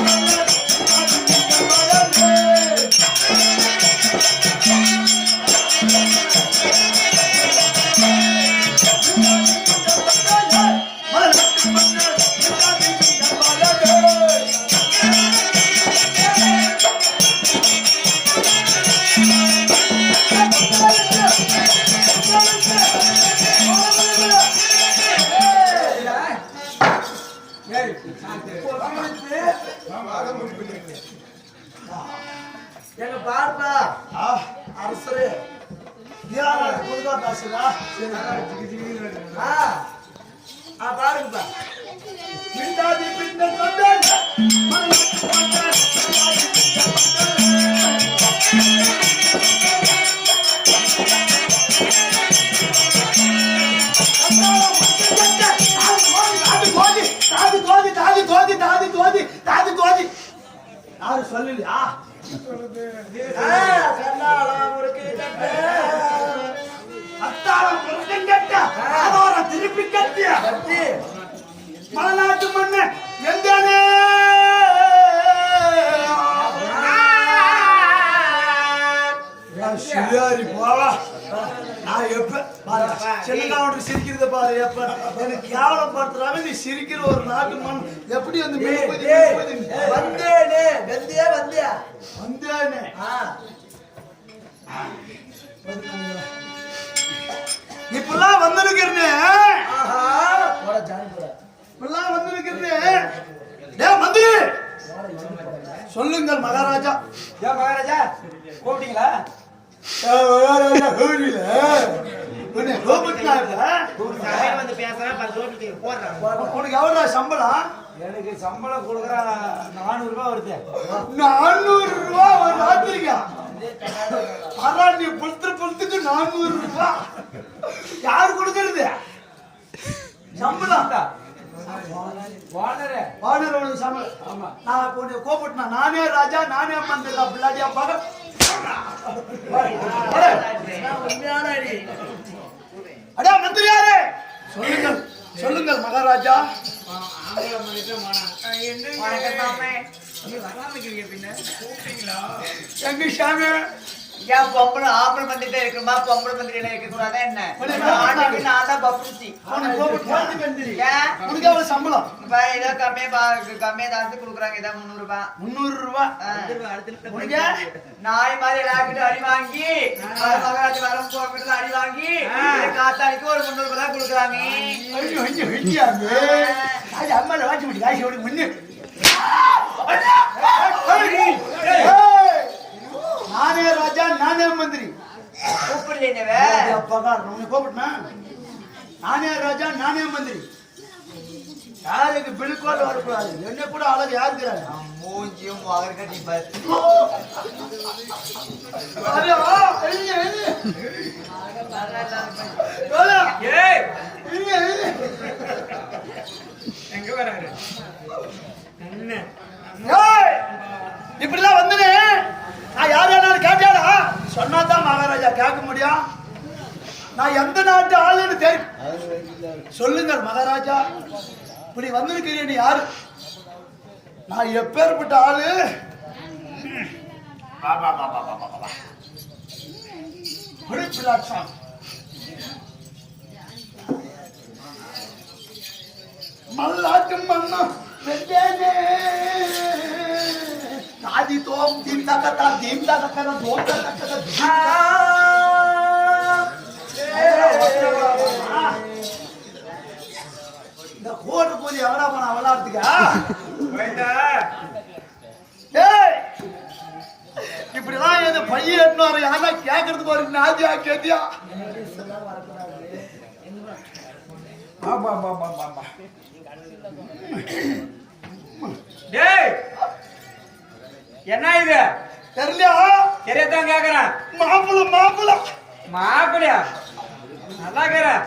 எங்க பாருங்கப்பா. பின்னாடி பின்னல் வந்தாங்க யாரு சொல்லலையா? அத்தாளம் முறுக்கம் கட்ட அதோட திருப்பி கட்டிய கட்டி மலைநாட்டு மண்ணு எந்தானே சிலியாரி போவா. நான் எப்ப சின்ன கவுண்டர் சிரிக்கிறத பாரு எப்ப. எனக்கு கேவலம் படுத்துறாங்க நீ சிரிக்கிற ஒரு நாட்டு மண் எப்படி வந்து? வந்தேனே வெந்தியா வந்தியா? வந்தேனே. இப்பெல்லாம் வந்திருக்கிறனே. ஆஹா. போட ஜானி போட. இப்பெல்லாம் வந்திருக்கிறனே. டேய் மந்திரி. சொல்லுங்கள் மகாராஜா. ஏன் மகாராஜா கூப்பிட்டீங்களா? வந்து சம்பளம்? எனக்கு சம்பளம் கொடுக்குறா நானூறு ரூபாய் வருது. நானூறு ரூபா ஒரு ராத்திரிக்கா ஆனா நீ நானூறு ரூபா. யார் கொடுக்கறது? சம்பளம். ஆமா. நான் ராஜா நானே மந்திரா பிள்ளாடியா உண்மையான அடி. மந்திரியாரே சொல்லுங்கள். சொல்லுங்கள் மகாராஜா. எங்க சாமி? ஏன் பொம்பளை ஆம்பளை மந்திரிட்ட இருக்குமா? பொம்பளை மந்திரியில இருக்க கூடாதா என்ன உன்னை ஆண்டுக்கு நான் தான் பப்புச்சி உனக்கு கூப்பிட்டு ஏன் உனக்கு எவ்வளவு சம்பளம்? ஏதோ கம்மியா கம்மியா தான் கொடுக்குறாங்க. ஏதோ முந்நூறு ரூபாய் முந்நூறு ரூபா? உனக்கு நாய் மாதிரி எல்லாருக்கிட்ட அடி வாங்கி மகாராஜ் வரம் போகிட்டு அடி வாங்கி காத்தாடிக்கு ஒரு முந்நூறு ரூபாய் கொடுக்குறாங்க. அது அம்மால வாட்சி முடி காய்ச்சி முன்னு. நானே ராஜா நானே மந்திரி. கூப்பிட்டுனா? நானே ராஜா நானே மந்திரி. யாருக்கு பில்கோல் வரக்கூடாது? என்ன கூட அழகு யாருக்கிறாரு மூஞ்சியும் மகர் கட்டி பாரு. எங்க வராரு? ஏய், இப்படிலாம் வந்துனே நான் யார் யாரும் கேட்டாடா சொன்னாதான் மகாராஜா கேட்க முடியும் நான் எந்த நாட்டு ஆளுன்னு தெரியும் சொல்லுங்கள் மகாராஜா இப்படி வந்திருக்கிறீங்க யாரு நான் எப்பேற்பட்ட ஆளு வா, வா, வா, வா, வா, வா, வா. பிடிப்பிலாட்சம். மல்லாட்டு மன்னம் வெந்தேனே. தாதி தோம் தீம் தக்கத்தா தோம் தக்கத்தா தீம் தக்கத்தா. ஏய்! இப்படிலாம் என் பையன் எட்டுன்னு வர யாரா கேட்கறதுக்கு ஒரு நாதியா கேட்டியா ஆமா ஆமா ஆமா ஆமா டேய்! என்ன இது? தெரியலையா? தெரியத்தான் கேக்குறேன். மாப்பிள்ள மாப்பிள்ள மாப்பிளையா? நல்லா கேக்குறேன்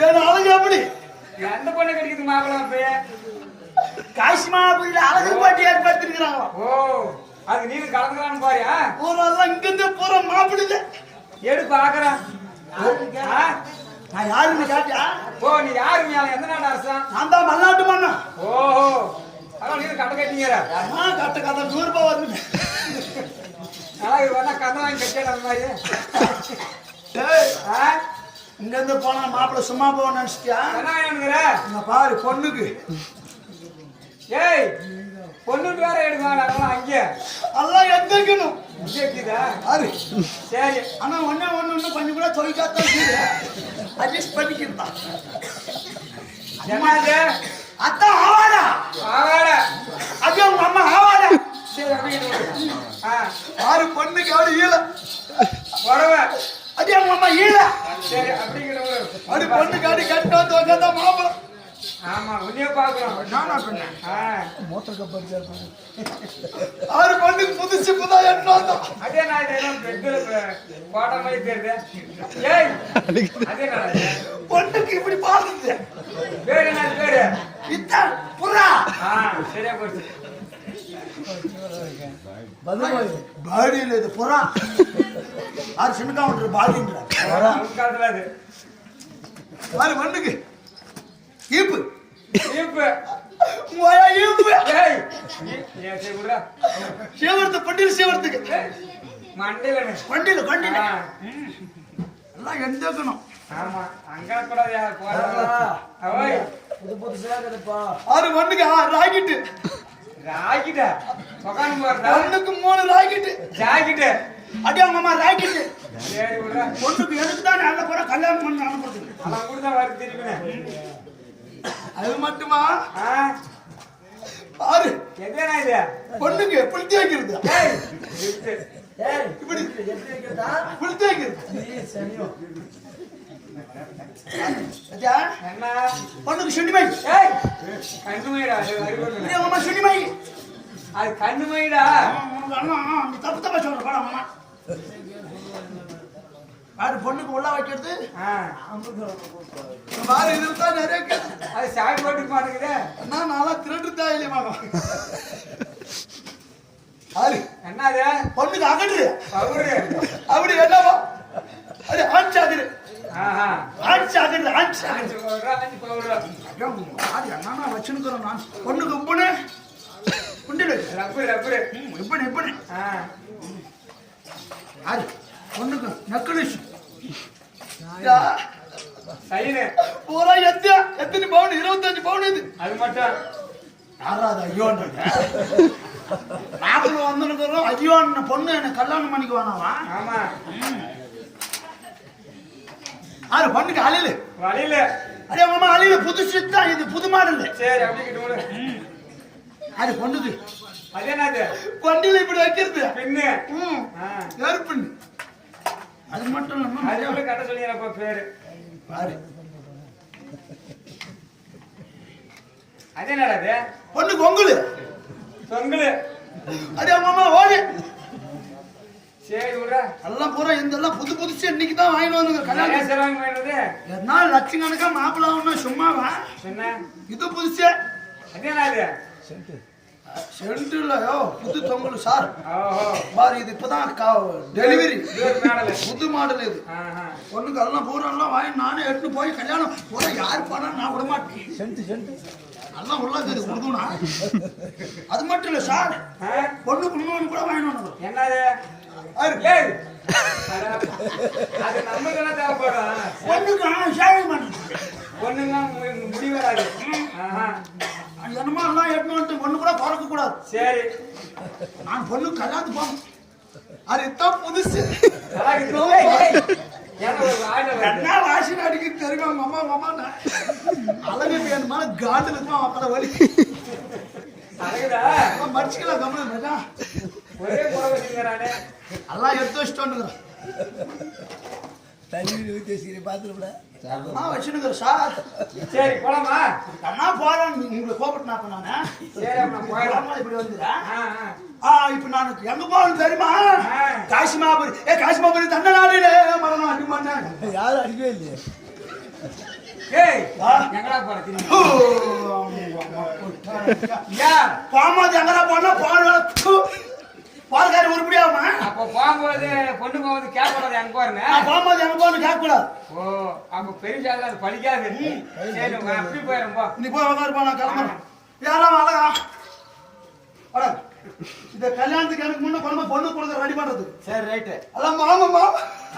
என் அழகு எப்படி? எந்த பொண்ணு கிடைக்குது மாப்பிளை அப்பயே? காசி மாப்பிள்ள அழகு போட்டி ஏற்படுத்திருக்கிறாங்களா ஓ அது நீங்க கலந்துக்கலான்னு பாரு ஆ? பூரெல்லாம் இங்கிருந்து பூரா மாப்பிள்ள எடு பாக்குறேன்? நான் யாருன்னு கேட்டியா ஓ நீ யாரு மேல? எந்த நாடு அரசன் நான் தான் மல்லாட்டு மன்னன். ஓஹோ. அதான் நீங்க கடை கட்டிங்கிற அம்மா கட்ட கதை நூறு ரூபாய் வருது. அழகு வேணா கதை வாங்கி அந்த மாதிரி? இங்க இருந்து போனா மாப்பிள்ளை சும்மா போக நினைச்சிட்டியா? என்ன இங்க பாரு பொண்ணுக்கு. ஏய் பொண்ணுட்டு வேற அதெல்லாம் அங்கே. எல்லாம் எந்திரிக்கணும் சரி. ஆனா ஒண்ணே ஒண்ணு இன்னும் கொஞ்சம் கூட தொலைக்காத்தான் அட்ஜஸ்ட் பண்ணிக்கிட்டான். என்னது? அத்தான் ஆவாடா. ஆவாட. அது உங்க அம்மா ஆவாடா. சரி அப்படியே விடு. ஆ. பாரு பொண்ணுக்கு அவரு ஈழ உடவை அது அவங்க அம்மா ஈழ சரி அப்படிங்கிற அப்படி பொண்ணுக்கு அடி கட்டு வந்து உட்காந்தா மாப்பிள்ளை ஆமா உன்னையே பாக்குறோம் நானா பண்ணேன் ஆ. ஆறு பொண்ணுக்கு புதுசு புதா வந்தோம் அதே நான் இது எல்லாம் பெட்ல போட்ட மாதிரி தெரியுது. ஏய் அதே நான் பொண்ணுக்கு இப்படி பாருங்க பேரு என்ன பேரு? புறா. ஆ சரியா போச்சு. பாடியில் இது புறா. ஆறு சின்ன கவுண்டர் பாடின்ற. பாரு பொண்ணுக்கு ஈப்பு இப்ப உங்க ஈப்பு ஏய் சரி விடுடா. சீவரத்து பண்டியில் சீவரத்துக்கு. வண்டியில வண்டியில ஆ, எல்லாம் எந்தக்கணும் ஆமா அங்க கூடாது யார் போறா ஓய் ஆறு பொண்ணுக்கு ஆறு ராக்கெட்டு ராக்கிட்ட உக்காந்து போறதா பொண்ணுக்கு மூணு ராக்கெட்டு ஜாக்கிட்ட அடி அவங்க அம்மா ராக்கெட்டு சரி விடுறா பொண்ணுக்கு எனக்கு தான் நல்ல போற கல்யாணம் பண்ணி அனுப்புறதுக்கு அவன் கூட தான் வருது அது மட்டுமா? பாரு. பொண்ணுக்கு புளித்தி வைக்கிறது. இப்படி. புளித்தி வைக்கிறது? பொண்ணுக்கு சுண்டி மை ஏய் கண்ணு மயிடா அது அறிவுறுத்தல. அடி அவங்க அம்மா சுண்டி பாரு பொண்ணுக்கு உள்ள வைக்கிறது பாரு இதுல தான் நிறைய. அது சாய் போட்டு மாட்டேங்குது. அண்ணா நாளா திருட்டு தாயிலே வாங்க பாரு. என்னது? பொண்ணுக்கு அகடு பவுரு அப்படி என்னவா. அது ஆட்சி ஆகுது ஆட்சி ஆகுது ஆட்சி ஆகுது அண்ணா வச்சுருக்கிறோம் நான். பொண்ணுக்கு உப்புனு குண்டில் ரப்பு ரப்பு. இப்படி இப்படி ஆடி பொண்ணுக்கு நக்கலிஷ் சைனு. பூரா எத்தியா எத்தனை பவுன்? இருபத்தஞ்சு பவுன் இது. அது மட்டும். யாராவது ஐயோன்றது நாக்குல வந்துருக்கிறோம் ஐயோன்னு பொண்ணு எனக்கு கல்யாணம் பண்ணிக்கு ஆமா. ஆறு பொண்ணுக்கு அழிலு? வழியில அதே மாமா அழிலு. புதுசு தான் இது புது மாடல். சரி விடு. அது பொண்ணுக்கு அது? வண்டியில இப்படி வைக்கிறது? பின்னு. ஏற்பண்ணு அது மட்டும் அது இல்லாம எவ்வளவு கட்ட சொல்லிடுறப்ப பேரு? பாரு. அது என்னடா அது? பொண்ணு பொங்கலு தொங்கலு அதே மாமா ஓடி. சரி விடுறா. எல்லாம் பூரா இந்த எல்லாம் புது புதுசு இன்னைக்கு தான் வாங்கிட்டு வந்து கல்யாணம் செலவாங்க வேணுது எதனா லட்சக்கணக்கா மாப்பிள்ள ஆகணும் சும்மாவா? என்ன இது புதுசு. அது என்னது சென்ட் இல்லையோ புது தொங்கல் சார். பாரு இது இப்பதான் டெலிவரி புது மாடல் இது. ஆஹா. பொண்ணுக்கு எல்லாம் பூரா எல்லாம் வாங்கி நானே எடுத்து போய் கல்யாணம் பூரா யார் பண்ணா நான் விட மாட்டேன். Scent scent. எல்லாம் உள்ளது இது கொடுக்கணும் அது மட்டும் இல்ல சார்? பொண்ணுக்கு இன்னொன்று கூட வாங்கிட்டு என்னது? அது எல்லாம் தேவைப்படும். பொண்ணுக்கு பண்ணுறது பொண்ணுங்க மு- முடி வராது எல்லாம் எடுத்து வந்து பொண்ணு கூட பிறக்க கூடாது. சரி. நான் பொண்ணு கல்யாணத்துக்கு போகணும். அது இதான் புதுசு. என்ன வாசனை அடிக்குது தெரியுமா உங்க அம்மா அழகு வேணுமா காட்டுல இருக்குமா அப்புறம் வலி? மடிச்சுக்கலாம் கம்மி ஒரே புடவை வச்சுக்கிறானே. எல்லாம் எடுத்து வச்சுட்டு நான் வச்சுருக்கிறேன் சார். சரி போலாமா? அண்ணா போறேன். உங்களை கோபட்டு நான் நானே சரி அப்ப நான் போயிடலாம் இப்படி வந்துடுறேன் ஆ, இப்ப நான் எங்க போகணும் தெரியுமா? ஆ. காசிமாபுரி. ஏ காசிமாபுரி தமிழ்நாடு மரணம் அடி மாட்டேன். யாரும் அடிக்கவே இல்லையே. ஏய். எங்கடா போற. ஏன் போகும்போது எங்கடா போனா? பால் பால்காரி உருப்படியாமா அப்ப போகும்போது பொண்ணு போகும்போது கேட்கக்கூடாது எங்க பாருங்க. போகும்போது எங்க போகணும் கேட்க கூடாது. ஓ அப்ப பெரிய அது படிக்காது சரி அப்படி போயிடும் போ. நீ போய் உட்காரு போ நான் கிளம்புறேன். யாராவது அழகா. வாடா. இந்த கல்யாணத்துக்கு எனக்கு முன்ன பொண்ணு பொண்ணு கொடுக்க ரெடி பண்றது. சரி ரைட்டு அதான் மாமா மாமா.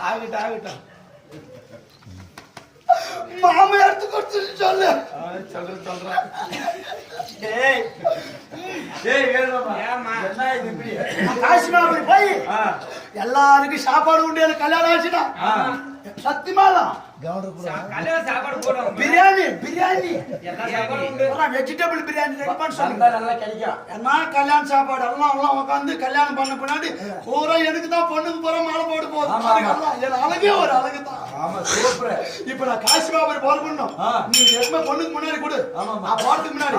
ஆகட்டும் ஆகட்டும். மாமா எடுத்து கொடுத்து சொல்லு. சொல்றேன் சொல்றேன். காசி போய். எல்லாருக்கும் சாப்பாடு உண்டு கல்யாணம் ஆச்சுன்னா ஆ. சத்தியமாலாம் கல்யாண சாப்பாடு போடுவோம். பிரியாணி பிரியாணி. எல்லா சாப்பாடும் உண்டு. வெஜிடபிள் பிரியாணி ரெடி பண்ண வந்தா சொல்லுங்க நல்லா கிடைக்கும். என்ன கல்யாண சாப்பாடு? எல்லாம் எல்லாம் உட்காந்து கல்யாணம் பண்ண பின்னாடி பூரா எனக்கு தான் பொண்ணுக்கு பூரா மாலை போட்டு என் அழகே ஒரு அழகு தான். ஆமா சூப்பர் இப்ப நான் காசி பாபர் போற பண்ணும். நீ எப்பவுமே பொண்ணுக்கு முன்னாடி கொடு. ஆமா, போறதுக்கு முன்னாடி.